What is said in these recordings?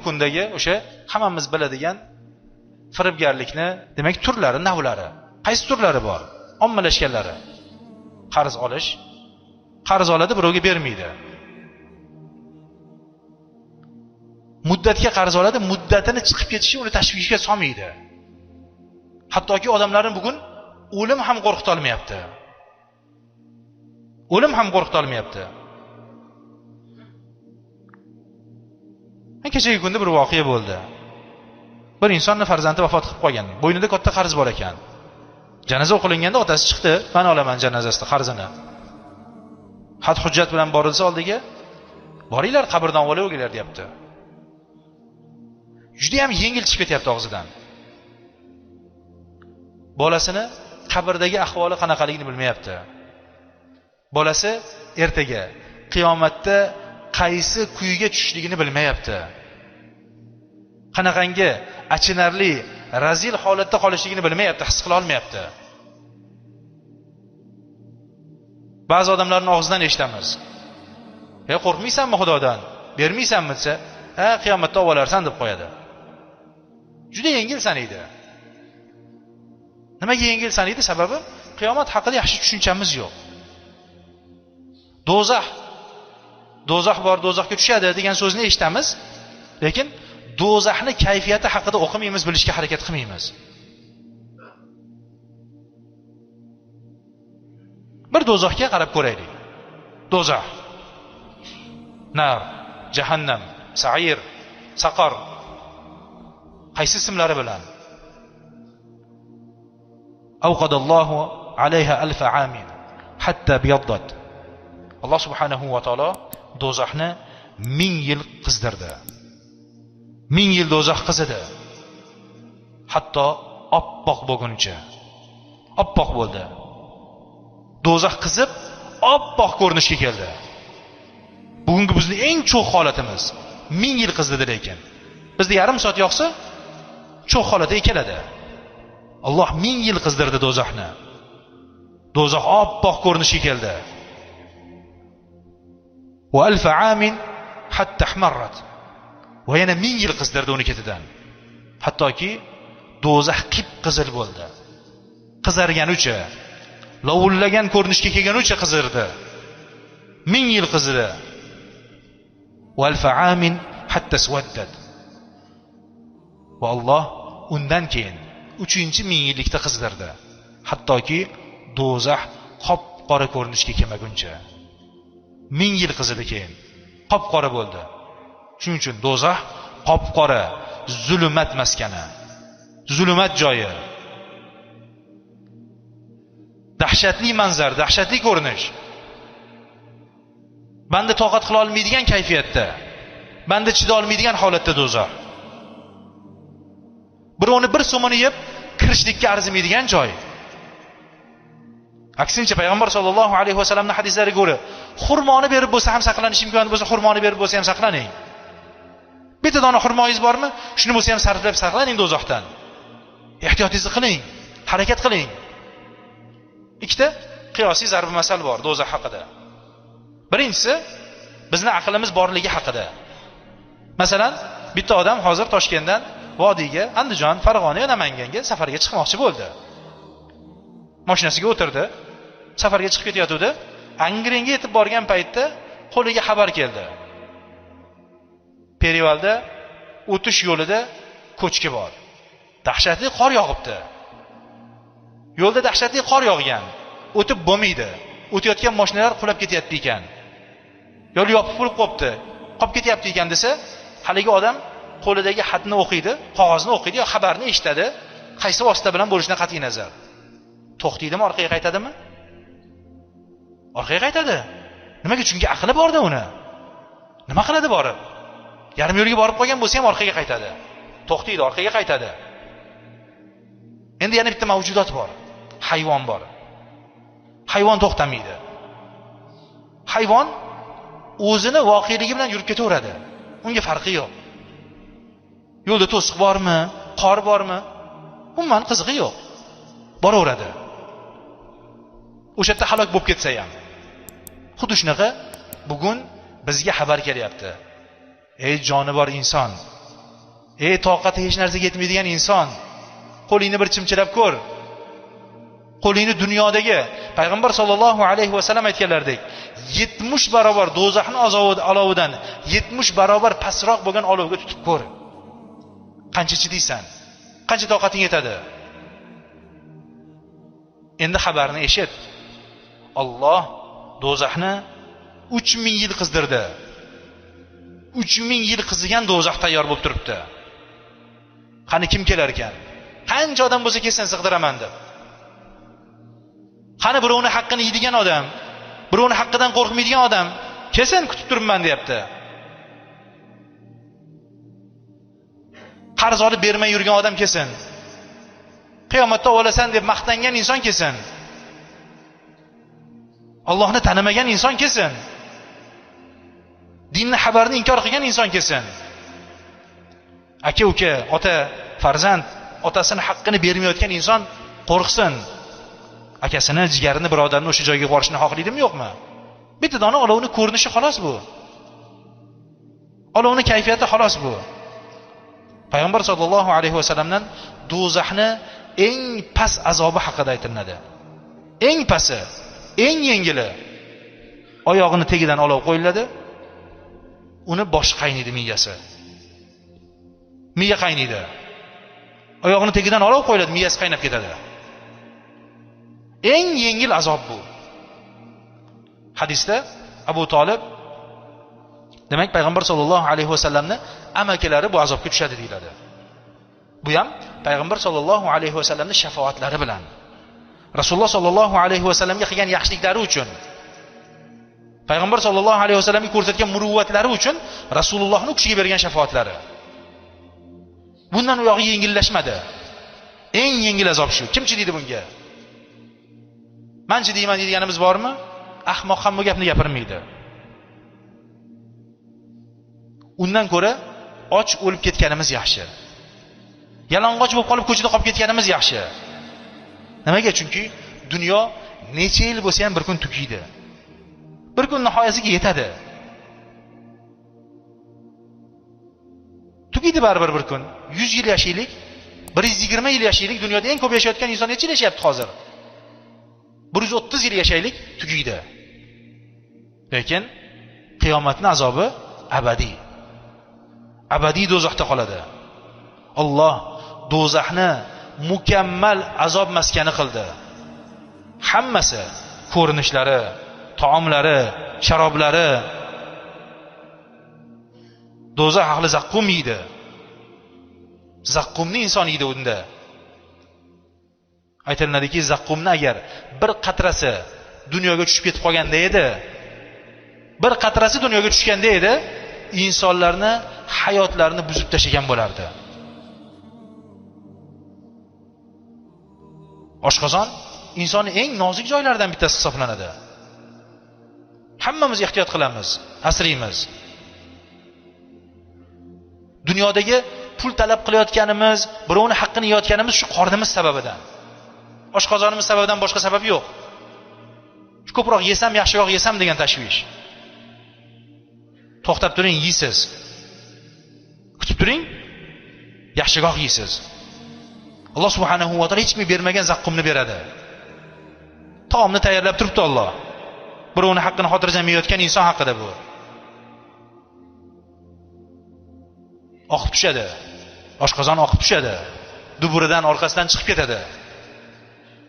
bugungi kundagi o'sha hammamiz biladigan firibgarlikni demak turlari navlari. Qaysi turlari bor? Ommalashganlari. Qarz olish. Qarz oladi birovga bermaydi. Muddatga qarz oladi muddatini chiqib ketishi uni tashvishga solmaydi. Hattoki odamlarni bugun o'lim ham qo'rqitolmayapti. O'lim ham qo'rqitolmayapti. Kechagi kunda bir voqea bo'ldi. Bir insonni farzandi vafot qilib qolgan. Bo'ynida katta qarz bor ekan. Janoza o'qilinganda otasi chiqdi. Man olaman janozasini qarzini. Xat hujjat bilan borilsa oldiga boringlar qabrdan olaverginglar deyapti. Judayam yengil chiqib ketyapti og'zidan. Bolasini qabrdagi ahvoli qanaqaligini bilmayapti. Bolasi ertaga qiyomatda qaysi kuyga tushishligini bilmayapti. Qanaqangi achinarli razil holatda qolishligini bilmayapti his qila olmayapti. Ba'zi odamlarni og'zidan eshitamiz. E qo'rqmaysanmi xudodan? Bermaysanmi? desa ha qiyomatda olib olarsan deb qo'yadi. Juda yengil sanaydi nimaga yengil sanaydi sababi qiyomat haqida yaxshi tushunchamiz yo'q. Do'zax do'zax bor do'zaxga tushadi degan so'zni eshitamiz lekin do'zaxni kayfiyati haqida o'qimaymiz bilishga harakat qilmaymiz. Bir do'zaxga qarab ko'raylik. Do'zax. Nar jahannam sair saqor. Qaysi ismlari bilan? Avqadallohu alayha alfa amin. Hatta biyaddat. Alloh subhanahu va taolo do'zaxni ming yil qizdirdi. Ming yil do'zax qizidi hatto oppoq bo'lguncha oppoq bo'ldi. Do'zax qizib oppoq ko'rinishga keldi. Bugungi bizni eng cho'q holatimiz ming yil qizdidi lekin. Bizda yarim soat yoqsa cho'q holatga keladi. Alloh ming yil qizdirdi do'zaxni. Do'zax oppoq ko'rinishga keldi. Va alfa amin hatta ahmarrat va yana ming yil qizdirdi uni ketidan. Hattoki do'zax qip qizil bo'ldi. Qizarganicha lovullagan ko'rinishga kelgunicha qizirdi. Ming yil qizidi hatta va alloh undan keyin uchinchi ming yillikda qizdirdi. Hattoki do'zax qop qora ko'rinishga kelmaguncha. Ming yil qizidi keyin qop qora bo'ldi. Shuning uchun do'zax qop qora zulmat maskani zulmat joyi. Dahshatli manzar dahshatli ko'rinish. Banda toqat qila olmaydigan kayfiyatda banda chida olmaydigan holatda do'zax. Birovni bir so'mini yeb kirishlikka arzimaydigan joy. Aksincha payg'ambar sollallohu alayhi vasallamni hadislariga ko'ra xurmoni berib bo'lsa ham saqlanish imkoni bo'lsa xurmoni berib bo'lsa ham saqlaning. Bitta dona xurmoyingiz bormi? Shuni bo'lsa ham sarflab saqlaning do'zaxdan ehtiyotingizni qiling harakat qiling. Ikkita qiyosiy zarbi masal bor do'zax haqida. Birinchisi bizni aqlimiz borligi haqida. Masalan bitta odam hozir toshkentdan vodiyga andijon farg'ona yo namanganga safarga chiqmoqchi bo'ldi. Moshinasiga o'tirdi safarga chiqib ketayotgandi. Angrenga yetib borgan paytda qo'liga xabar keldi. Perivalda o'tish yo'lida ko'chki bor. Dahshatli qor yog'ibdi. Yo'lda dahshatli qor yog'gan o'tib bo'lmaydi. O'tayotgan moshinalar qulab ketyapti ekan. Yo'l yopib bo'lib qolibdi qolib ketyapti ekan desa haligi odam qo'lidagi xatni o'qiydi qog'ozni o'qiydi yo xabarni eshitadi qaysi vosita bilan bo'lishidan qat'iy nazar. To'xtaydimi orqaga qaytadimi? Orqaga qaytadi. Nimaga? Chunki aqli borda uni. Nima qiladi borib? Yarim yo'lga borib qolgan bo'lsa ham orqaga qaytadi. To'xtaydi orqaga qaytadi. Endi yana bitta mavjudot bor. Hayvon bor. Hayvon to'xtamaydi. Hayvon o'zini voqeligi bilan yurib ketaveradi. Unga farqi yo'q. Yo'lda to'siq bormi qor bormi umuman qizig'i yo'q. Boraveradi. O'sha yerda halok bo'lib ketsa ham. Xuddi shunaqa bugun bizga xabar kelyapti. Ey jonivor inson ey toqati hech narsaga yetmaydigan inson qo'lingni bir chimchilab ko'r. Qo'lingni dunyodagi payg'ambar sollallohu alayhi vasallam aytganlaridek yetmish barobar do'zaxni olovidan yetmish barobar pastroq bo'lgan olovga tutib ko'r. Qancha chidaysan qancha toqating yetadi? Endi xabarni eshit. Olloh do'zaxni uch ming yil qizdirdi. Uch ming yil qizigan do'zax tayyor bo'lib turibdi. Qani kim kelar ekan? Qancha odam bo'lsa kelsin sig'diraman deb. Qani birovni haqqini yeydigan odam birovni haqqidan qo'rqmaydigan odam kelsin kutib turibman deyapti. Qarz olib bermay yurgan odam kelsin. Qiyomatda olasan deb maqtangan inson kelsin. Allohni tanimagan inson kelsin. Dinni xabarini inkor qilgan inson kelsin. Aka uka ota farzand otasini haqqini bermayotgan inson qo'rqsin. Akasini jigarini birodarini o'sha joyga borishni xohlaydimi yo'qmi? Bitta dona olovni ko'rinishi xolos bu. Olovni kayfiyati xolos bu. Payg'ambar sollallohu alayhi vasallamdan do'zaxni eng past azobi haqida aytilinadi. Eng pasti eng yengili oyog'ini tagidan olov qo'yiladi. Uni boshi qaynaydi miyasi. Miya qaynaydi oyog'ini tagidan olov qo'yiladi miyasi qaynab ketadi. Eng yengil azob bu. Hadisda abu tolib demak payg'ambar sollallohu alayhi vasallamni amakilari bu azobga tushadi deyiladi. Bu ham payg'ambar sollallohu alayhi vasallamni shafoatlari bilan rasululloh sollallohu alayhi vasallamga qilgan yaxshiliklari uchun payg'ambar sollallohu alayhi vasallamga ko'rsatgan muruvvatlari uchun rasulullohni u kishiga bergan shafoatlari bundan u yog'i yengillashmadi eng yengil azob shu kim chidaydi bunga man chidayman deydiganimiz bormi ahmoq ham bu gapni gapirmaydi undan ko'ra och o'lib ketganimiz yaxshi. Yalang'och bo'lib qolib ko'chada qolib ketganimiz yaxshi. Nimaga? Chunki dunyo necha yil bo'lsa ham bir kun tugaydi bir kun nihoyasiga yetadi. Tugaydi baribir bir kun. Yuz yil yashaylik bir yuz yigirma yil yashaylik dunyoda eng ko'p yashayotgan inson necha yil yashayapti hozir? Bir yuz o'ttiz yil yashaylik tugaydi. Lekin qiyomatni azobi abadiy. Abadiy do'zaxda qoladi. Olloh do'zaxni mukammal azob maskani qildi. Hammasi ko'rinishlari taomlari sharoblari. Do'zax ahli zaqqum yeydi. Zaqqumni inson yeydi unda. Aytiladiki zaqqumni agar bir qatrasi dunyoga tushib ketib qolganda edi bir qatrasi dunyoga tushganda edi insonlarni hayotlarini buzib tashlagan bo'lardi. Oshqozon insonni eng nozik joylaridan bittasi hisoblanadi. Hammamiz ehtiyot qilamiz asraymiz dunyodagi pul talab qilayotganimiz birovni haqqini yeyotganimiz shu qornimiz sababidan. Oshqozonimiz sababidan boshqa sabab yo'q. Ko'proq yesam yaxshiroq yesam degan tashvish. To'xtab turing yeysiz. Kutib turing yaxshiroq yeysiz. Alloh subhanahu va taolo hech kimga bermagan zaqqumni beradi. Taomni tayyorlab turibdi olloh birovni haqqini xotirjam yeyotgan inson haqida bu. Oqib tushadi. Oshqozon oqib tushadi. Duburidan orqasidan chiqib ketadi.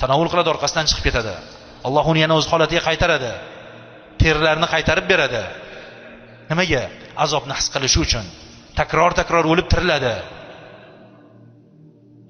Tanovul qiladi orqasidan chiqib ketadi. Alloh uni yana o'z holatiga qaytaradi. Terilarni qaytarib beradi. Nimaga? Azobni his qilishi uchun. Takror takror o'lib tiriladi.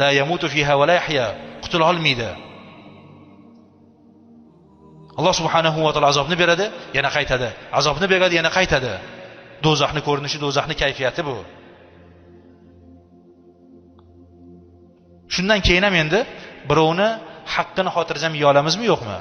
La yamutu fiha va la yahya. Qutula olmaydi. Alloh subhanahu va taolo azobni beradi yana qaytadi. Azobni beradi yana qaytadi. Do'zaxni ko'rinishi do'zaxni kayfiyati bu. Shundan keyin ham endi birovni haqqini xotirjam yeya olamizmi yo'qmi?